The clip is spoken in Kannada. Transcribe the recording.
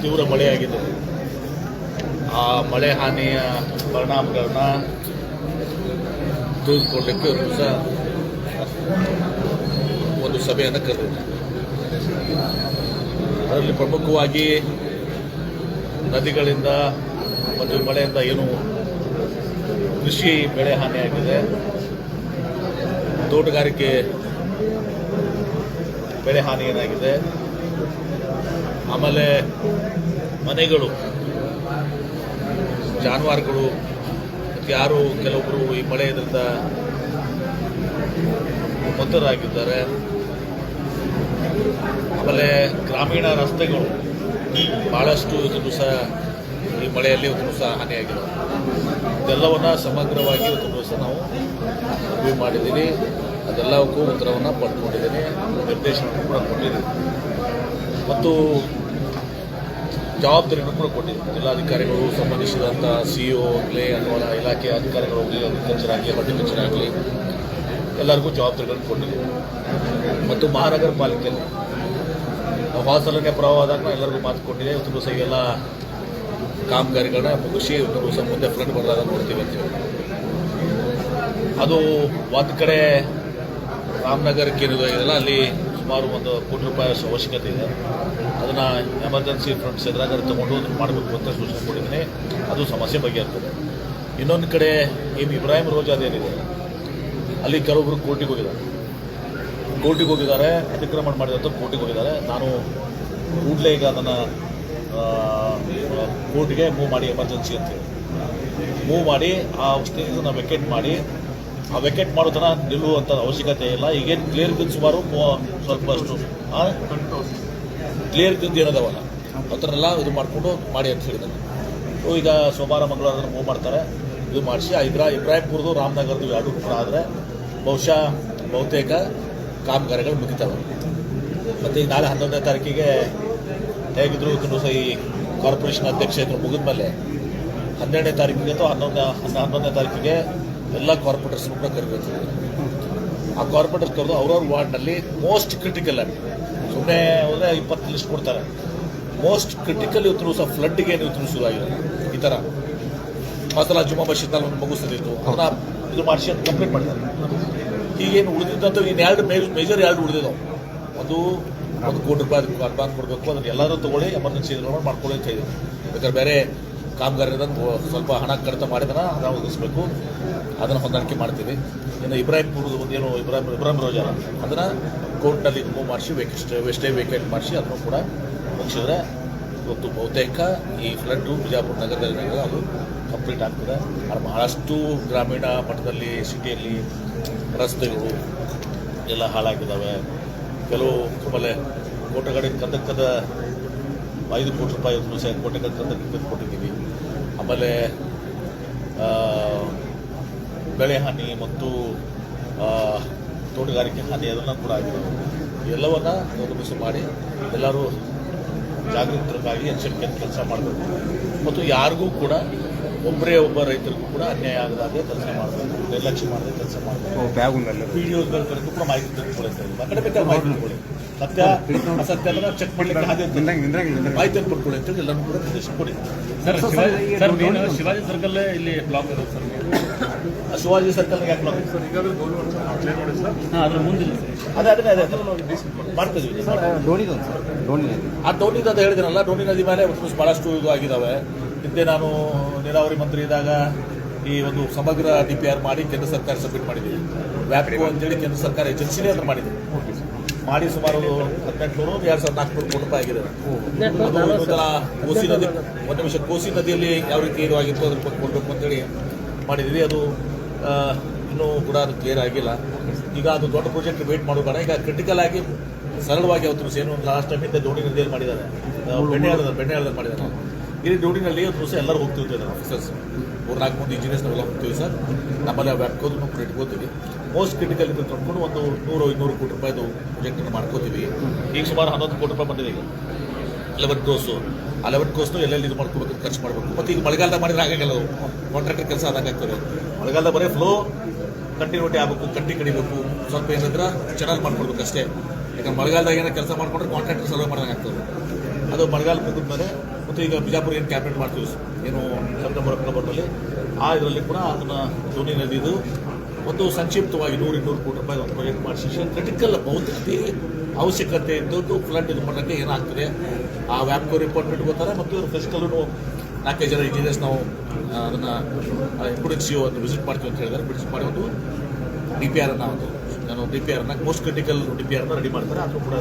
ತೀವ್ರ ಮಳೆಯಾಗಿದೆ ಆ ಮಳೆ ಹಾನಿಯ ಪರಿಣಾಮಗಳನ್ನ ತಿಳಿದುಕೊಳ್ಳಲಿಕ್ಕೆ ಒಂದು ಸಹ ಒಂದು ಸಭೆಯನ್ನು ಕರೆದಿದೆ ಅದರಲ್ಲಿ ಪ್ರಮುಖವಾಗಿ ನದಿಗಳಿಂದ ಮತ್ತು ಮಳೆಯಿಂದ ಏನು ಕೃಷಿ ಬೆಳೆ ಹಾನಿಯಾಗಿದೆ. ತೋಟಗಾರಿಕೆ ಬೆಳೆ ಹಾನಿ ಏನಾಗಿದೆ. ಆಮೇಲೆ ಮನೆಗಳು, ಜಾನುವಾರುಗಳು, ಮತ್ತು ಯಾರು ಕೆಲವೊಬ್ಬರು ಈ ಮಳೆ ಇದರಿಂದ ಮೃತರಾಗಿದ್ದಾರೆ. ಆಮೇಲೆ ಗ್ರಾಮೀಣ ರಸ್ತೆಗಳು ಭಾಳಷ್ಟು ಇದನ್ನು ಸಹ ಈ ಮಳೆಯಲ್ಲಿ ಒಂದು ಸಹ ಹಾನಿಯಾಗಿದೆ ಇದೆಲ್ಲವನ್ನು ಸಮಗ್ರವಾಗಿ ಒಂದು ಸಹ ನಾವು ರಿವ್ಯೂ ಮಾಡಿದ್ದೀವಿ. ಅದೆಲ್ಲವಕ್ಕೂ ಉತ್ತರವನ್ನು ಪಡ್ಕೊಂಡಿದ್ದೀನಿ. ನಿರ್ದೇಶನ ಕೂಡ ಕೊಟ್ಟಿದ್ದೀನಿ ಮತ್ತು ಜವಾಬ್ದಾರಿಯನ್ನು ಕೂಡ ಕೊಟ್ಟಿದ್ದೆ ಜಿಲ್ಲಾಧಿಕಾರಿಗಳು ಸಂಬಂಧಿಸಿದಂಥ ಸಿ ಇ ಆಗಲಿ ಅಥವಾ ಇಲಾಖೆಯ ಅಧಿಕಾರಿಗಳು ಅಗ್ರಿಕಲ್ಚರ್ ಆಗಲಿ ಹಾರ್ಟಿಕಲ್ಚರ್ ಆಗಲಿ, ಎಲ್ಲರಿಗೂ ಜವಾಬ್ದಾರಿಗಳನ್ನು ಕೊಟ್ಟಿದ್ದೀವಿ ಮತ್ತು ಮಹಾನಗರ ಪಾಲಿಕೆಯಲ್ಲಿ ಹಾಸನಕ್ಕೆ ಪ್ರವಾಹದಾಗ ಎಲ್ಲರಿಗೂ ಮಾತು ಕೊಟ್ಟಿದೆ. ಇವತ್ತು ದಿವಸ ಎಲ್ಲ ಕಾಮಗಾರಿಗಳನ್ನ ಮುಗಿಸಿ ಇವತ್ತು ದಿವಸ ಮುಂದೆ ಫ್ಲಡ್ ಬರಲಾಗ ನೋಡ್ತೀವಿ ಅಂತ ಹೇಳಿ. ಅದು ಒಂದು ಕಡೆ ರಾಮನಗರಕ್ಕೆ ಏನಿದೆಯಲ್ಲ ಅಲ್ಲಿ ಸುಮಾರು ಒಂದು ಕೋಟಿ ರೂಪಾಯಿ ಅವಶ್ಯಕತೆ ಇದೆ. ಅದನ್ನು ಎಮರ್ಜೆನ್ಸಿ ಫಂಡ್ಸ್ ಎದುರಾಗ ತಗೊಂಡು ಅದನ್ನು ಮಾಡಬೇಕು ಅಂತ ಸೂಚನೆ ಕೊಟ್ಟಿದ್ದೀನಿ. ಅದು ಸಮಸ್ಯೆ ಬಗೆಹರ್ತದೆ ಇನ್ನೊಂದು ಕಡೆ ಏನು ಇಬ್ರಾಹಿಂ ರೋಜಾದ್ ಏನಿದೆ? ಅಲ್ಲಿ ಕೆಲವೊಬ್ಬರು ಕೋರ್ಟಿಗೆ ಹೋಗಿದ್ದಾರೆ. ಕೋರ್ಟಿಗೆ ಹೋಗಿದ್ದಾರೆ, ಅತಿಕ್ರಮಣ ಮಾಡಿದಂಥ ಕೋರ್ಟಿಗೆ ಹೋಗಿದ್ದಾರೆ. ನಾನು ಕೂಡಲೇ ಈಗ ಅದನ್ನು ಕೋರ್ಟ್ಗೆ ಮೂವ್ ಮಾಡಿ ಎಮರ್ಜೆನ್ಸಿ ಅಂತೇಳಿ ಮೂವ್ ಮಾಡಿ, ಆ ಸ್ಟೇಜನ್ನು ವೆಕೆಟ್ ಮಾಡಿ ಆ ವೆಕೆಟ್ ಮಾಡೋ ನಿಲ್ಲುವಂಥ ಅವಶ್ಯಕತೆ ಇಲ್ಲ. ಈಗೇನು ಕ್ಲಿಯರ್ ಗಿಂದ ಸುಮಾರು ಸ್ವಲ್ಪ ಅಷ್ಟು ಕ್ಲಿಯರ್ ಗಿಂದ ಏನದವಲ್ಲ ಅದನ್ನೆಲ್ಲ ಇದು ಮಾಡಿಕೊಂಡು ಮಾಡಿ ಅಂತ ಹೇಳಿದ್ದಾನೆ ಸೊ ಈಗ ಸೋಮವಾರ, ಮಂಗಳವಾರ ಅದನ್ನು ಮೂವ್ ಮಾಡ್ತಾರೆ. ಇದು ಮಾಡಿಸಿ ಇಬ್ರಾ ಇಬ್ರಾಹಿಂಪುರದು ರಾಮನಗರದು ಎರಡು ಕೂಡ ಆದರೆ ಬಹುಶಃ ಬಹುತೇಕ ಕಾಮಗಾರಿಗಳು ಮುಗಿತಾವೆ. ಮತ್ತು ಈಗ ನಾಳೆ ಹನ್ನೊಂದನೇ ತಾರೀಕಿಗೆ ಹೇಗಿದ್ರು ಇದನ್ನು ಸಹ ಈ ಕಾರ್ಪೊರೇಷನ್ ಅಧ್ಯಕ್ಷ ಇದ್ರು ಮುಗಿದ ಮೇಲೆ ಹನ್ನೆರಡನೇ ತಾರೀಕಿಗೆ ಅಥವಾ ಹನ್ನೊಂದನೇ, ಹನ್ನ, ಹನ್ನೊಂದನೇ ತಾರೀಕಿಗೆ ಎಲ್ಲ ಕಾರ್ಪೊರೇಟರ್ಸ್ ಕೂಡ ಕರಿಬೇಕು ಆ ಕಾರ್ಪೊರೇಟರ್ ಕರೆದು ಅವ್ರವ್ರ ವಾರ್ಡ್ನಲ್ಲಿ ಮೋಸ್ಟ್ ಕ್ರಿಟಿಕಲ್ ಆಗಿ ಸುಮ್ಮನೆ ಹೋದರೆ ಇಪ್ಪತ್ತು ಲಿಸ್ಟ್ ಕೊಡ್ತಾರೆ. ಮೋಸ್ಟ್ ಕ್ರಿಟಿಕಲ್ ಇವತ್ತು ಸಹ ಫ್ಲಡ್ಗೆ ಇವತ್ತು ಶುರುವಾಗಿದೆ ಈ ಥರ ಮಸಲ ಜುಮಾ ಬಶೀದ್ನಲ್ಲಿ ಒಂದು ಮುಗಿಸ್ತಿತ್ತು ಅದನ್ನ ಇದು ಮಾಡಿಸಿ ಅಂತ ಕಂಪ್ಲೀಟ್ ಮಾಡಿದ್ದಾರೆ. ಈಗೇನು ಉಳಿದಿದ್ದಂಥ ಇನ್ನು ಎರಡು ಮೇಜರ್ ಎರಡು ಉಳಿದಿದ್ದಾವೆ. ಅದು ಒಂದು ಕೋಟಿ ರೂಪಾಯಿ ಅಡ್ವಾನ್ಸ್ ಕೊಡಬೇಕು, ಅದನ್ನು ಎಲ್ಲರೂ ತಗೊಳ್ಳಿ ಎಮರ್ಜೆನ್ಸಿ ಮಾಡ್ಕೊಳ್ಳಿ ಅಂತ ಹೇಳಿದ್ರು. ಬೇಕಾದ್ರೆ ಬೇರೆ ಕಾಮಗಾರಿದಂತ ಸ್ವಲ್ಪ ಹಣ ಕಡಿತ ಮಾಡಿದನ ನಾವು ಒದಗಿಸ್ಬೇಕು ಅದನ್ನು ಹೊಂದಾಣಿಕೆ ಮಾಡ್ತೀವಿ. ಇನ್ನು ಇಬ್ರಾಹಿಂಪುರದ ಒಂದು ಏನು ಇಬ್ರಾಹಿಂ ಇಬ್ರಾಹಿಂ ರೋಜಾರ ಅದನ್ನು ಕೋರ್ಟ್ನಲ್ಲಿ ಮೂವ್ ಮಾಡಿಸಿ ವೇಕೆಸ್ಟ್ ವೆಸ್ಟೇ ವೇಕೆಟ್ ಮಾಡಿಸಿ, ಅದನ್ನು ಕೂಡ ಮುಗಿಸಿದ್ರೆ ಇವತ್ತು ಬಹುತೇಕ ಈ ಫ್ಲಡ್ಡು ಬಿಜಾಪುರ ನಗರದಲ್ಲಿ ಅದು ಕಂಪ್ಲೀಟ್ ಆಗ್ತದೆ. ಅದು ಬಹಳಷ್ಟು ಗ್ರಾಮೀಣ ಮಟ್ಟದಲ್ಲಿ ಸಿಟಿಯಲ್ಲಿ ರಸ್ತೆಗಳು ಎಲ್ಲ ಹಾಳಾಗಿದ್ದಾವೆ. ಕೆಲವು ಆಮೇಲೆ ಕೋಟೆಗಡೆ ಕಂದಕ್ಕದ ಐದು ಕೋಟಿ ರೂಪಾಯಿ ಸಹ ಕೋಟೆಗಡೆ ಕಂದಕ್ಕೆ ಕೊಟ್ಟಿದ್ದೀವಿ. ಆಮೇಲೆ ಬೆಳೆ ಹಾನಿ ಮತ್ತು ತೋಟಗಾರಿಕೆ ಹಾನಿ ಅದನ್ನು ಕೂಡ ಆಗಿದೆ. ಎಲ್ಲವನ್ನ ಗಮನಿಸಿ ಮಾಡಿ ಎಲ್ಲರೂ ಜಾಗೃತರಾಗಿ ಎಚ್ಚರಿಕೆ ಕೆಲಸ ಮಾಡಬೇಕು. ಮತ್ತು ಯಾರಿಗೂ ಕೂಡ ಒಬ್ಬರೇ ಒಬ್ಬ ರೈತರಿಗೂ ಕೂಡ ಅನ್ಯಾಯ ಆಗದಾಗೆ ಕೆಲಸ ಮಾಡಬೇಕು. ನಿರ್ಲಕ್ಷ್ಯ ಮಾಡದೆ ಕೆಲಸ ಮಾಡಬೇಕು. ಪಿ ಡಿ ಕೂಡ ಮಾಹಿತಿ ತಿಳ್ಕೊಳ್ಳಿ ಅಂತ ಹೇಳಿ. ಆ ಕಡೆ ಬೇಕಾದ್ರೆ ಮಾಹಿತಿ ತಿಳ್ಕೊಳ್ಳಿ ಸತ್ಯ ಅಸತ್ಯ ಎಲ್ಲ ಚೆಕ್ ಮಾಡ್ಲಿಕ್ಕೆ ಹಾಗೆ ಮಾಹಿತಿಯನ್ನು ಪಡ್ಕೊಳ್ಳಿ ಅಂತೇಳಿ ಎಲ್ಲರೂ ಕೂಡ ನಿರ್ದೇಶನ ಕೊಡಿ. Sir Shivaji sir Shivaji circle ಇಲ್ಲಿ ಬ್ಲಾಕ್ ಇರೋದು ಸರ್ ಶಿವಾಜಿ ಸರ್ಕಲ್ ಯಾಕೆ block? ಹಾಂ ಅದ್ರ ಮುಂದಿಲ್ಲ ಸರ್. ಅದೇ ಅದೇ ಅದನ್ನ ಮಾಡ್ತಿದ್ವಿ. ಡೋಣಿದೊಂದು ಸರ್ ಡೋಣಿ ಆ ಡೋನಿ ಅಂತ ಹೇಳಿದ್ರಲ್ಲ ಡೋಣಿ ನದಿ ಮೇಲೆ ಭಾಳಷ್ಟು ಬಹಳಷ್ಟು ಇದು ಆಗಿದ್ದಾವೆ ಹಿಂದೆ ನಾನು ನೀರಾವರಿ ಮಂತ್ರಿ ಇದ್ದಾಗ ಈ ಒಂದು ಸಮಗ್ರ ಡಿ ಪಿ ಆರ್ ಮಾಡಿ ಕೇಂದ್ರ ಸರ್ಕಾರ ಸಬ್ಮಿಟ್ ಮಾಡಿದ್ದೀವಿ. ಅಂತ ಅಂತೇಳಿ ಕೇಂದ್ರ ಸರ್ಕಾರ ಏಜೆನ್ಸಿನೇ ಅದನ್ನು ಮಾಡಿದೆ. ಮಾಡಿ ಸುಮಾರು ಹದಿನೆಂಟುನೂರು ಎರಡು ಸಾವಿರದ ನಾಲ್ಕುನೂರು ಕೋಟಿ ರೂಪಾಯಿ ಆಗಿದೆ. ಅದು ಇನ್ನೊಂದರ ಕೋಸಿ ನದಿ ಒಂದು ನಿಮಿಷ ಕೋಸಿ ನದಿಯಲ್ಲಿ ಯಾವ ರೀತಿ ಇದು ಆಗಿತ್ತು ಅದ್ರ ಬಗ್ಗೆ ಕೊಡಬೇಕು ಅಂತೇಳಿ ಮಾಡಿದ್ದೀವಿ. ಅದು ಇನ್ನೂ ಕೂಡ ಅದು ಕ್ಲಿಯರ್ ಆಗಿಲ್ಲ. ಈಗ ಅದು ದೊಡ್ಡ ಪ್ರಾಜೆಕ್ಟ್ ವೇಟ್ ಮಾಡೋಣ ಈಗ ಕ್ರಿಟಿಕಲ್ ಆಗಿ ಸರಳವಾಗಿ ಅವತ್ತು ಏನು ಲಾಸ್ಟ್ ಟೈಮ್ ಇಂದ ದೋಣಿ ನದಿಯಲ್ಲಿ ಮಾಡಿದ್ದಾರೆ. ಬೆಣ್ಣೆ ಬೆಣ್ಣೆ ಮಾಡಿದ್ದಾರೆ. ಇಲ್ಲಿ ದೋಣಿನಲ್ಲಿ ಒಂದು ದಿವಸ ಎಲ್ಲರೂ ಹೋಗ್ತಿರ್ತಾರೆ ಆಫೀಸರ್ಸ್ ಮೂರು ನಾಲ್ಕು ಮಂದಿ ಇಂಜಿನಿಯರ್ಸ್ ನಾವೆಲ್ಲ ಹೋಗ್ತೀವಿ ಸರ್. ನಮ್ಮಲ್ಲಿ ಅವು ನಾವು ಕೂಡ ಇಟ್ಕೋತೀವಿ ಮೋಸ್ಟ್ ಕ್ರಿಟಿಕಲ್ ಇದ್ದು ತಂದ್ಕೊಂಡು ಒಂದು ನೂರು ಇನ್ನೂರು ಕೋಟಿ ರೂಪಾಯಿದು ಪ್ರಾಜೆಕ್ಟನ್ನು ಮಾಡ್ಕೋತೀವಿ. ಈಗ ಸುಮಾರು ಹನ್ನೊಂದು ಕೋಟಿ ರೂಪಾಯಿ ಬಂದಿದೆ ಈಗ. ಲೆವೆನ್ ಕ್ರೋಸು ಆ ಲೆವೆನ್ ಕ್ರೋಸ್ನು ಎಲ್ಲೆಲ್ಲಿ ಇದು ಮಾಡ್ಕೋಬೇಕು ಖರ್ಚು ಮಾಡಬೇಕು. ಮತ್ತು ಈಗ ಮಳೆಗಾಲದ ಮಾಡಿದ್ರೆ ಆಗಂಗಿಲ್ಲ ಅದು. ಕಾಂಟ್ರಾಕ್ಟರ್ ಕೆಲಸ ಆದಂಗಾಗ್ತದೆ ಮಳೆಗಾಲದ ಬರೀ ಫ್ಲೋ ಕಂಟಿನ್ಯೂಟಿ ಆಗಬೇಕು ಕಟ್ಟಿ ಕಡಿಬೇಕು. ಸ್ವಲ್ಪ ಏನಂದ್ರೆ ಚೆನ್ನಾಗಿ ಮಾಡ್ಕೊಡ್ಬೇಕು ಅಷ್ಟೇ. ಯಾಕಂದ್ರೆ ಮಳೆಗಾಲದಾಗ ಏನೋ ಕೆಲಸ ಮಾಡ್ಕೊಂಡ್ರೆ ಕಾಂಟ್ರಾಕ್ಟರ್ ಸರ್ವೆ ಮಾಡ್ದಂಗೆ ಆಗ್ತದೆ. ಅದು ಮಳೆಗಾಲ ಮುಗಿದ ಮೇಲೆ ಮತ್ತು ಈಗ ಬಿಜಾಪುರ ಏನು ಕ್ಯಾಬಿನೆಟ್ ಮಾಡ್ತೀವಿ? ಏನು ಸೆಪ್ಟೆಂಬರ್ ಅಕ್ಟೋಬರ್ನಲ್ಲಿ ಆ ಇದರಲ್ಲಿ ಕೂಡ ಅದನ್ನು ಧ್ವನಿ ನದಿದು ಒಂದು ಸಂಕ್ಷಿಪ್ತವಾಗಿ ನೂರು ಇನ್ನೂರು ಕೋಟಿ ರೂಪಾಯಿ ಒಂದು ಪ್ರಾಜೆಕ್ಟ್ ಮಾಡಿಸಿ. ಕ್ರಿಟಿಕಲ್ ಬಹುತೇಕ ಅತಿ ಅವಶ್ಯಕತೆ ಇದ್ದದ್ದು ಫ್ಲಡ್ ಇದು ಮಾಡೋಕ್ಕೆ ಏನಾಗ್ತದೆ? ಆ ವ್ಯಾಪ್ಕೋ ರಿಪೋರ್ಟ್ ಇಟ್ಕೋತಾರೆ ಮತ್ತು ಇವರು ಫಿಸಿಕಲ್ನು ನಾಲ್ಕೈದು ಜನ ಇಂಜಿನಿಯರ್ಸ್ ನಾವು ಅದನ್ನು ಇಂಪ್ರೂಡೆನ್ಸಿ ಒಂದು ವಿಸಿಟ್ ಮಾಡ್ತೀವಿ ಅಂತ ಹೇಳಿದ್ರೆ. ವಿಸಿಟ್ ಮಾಡಿ ಒಂದು ಡಿ ಪಿ ಆರ್ ಅನ್ನ ಒಂದು, ನಾನು ಡಿ ಪಿ ಆರ್ನ ಮೋಸ್ಟ್ ಕ್ರಿಟಿಕಲ್ ಡಿ ಪಿ ಆರ್ನ ರೆಡಿ ಮಾಡ್ತಾರೆ. ಅದು ಕೂಡ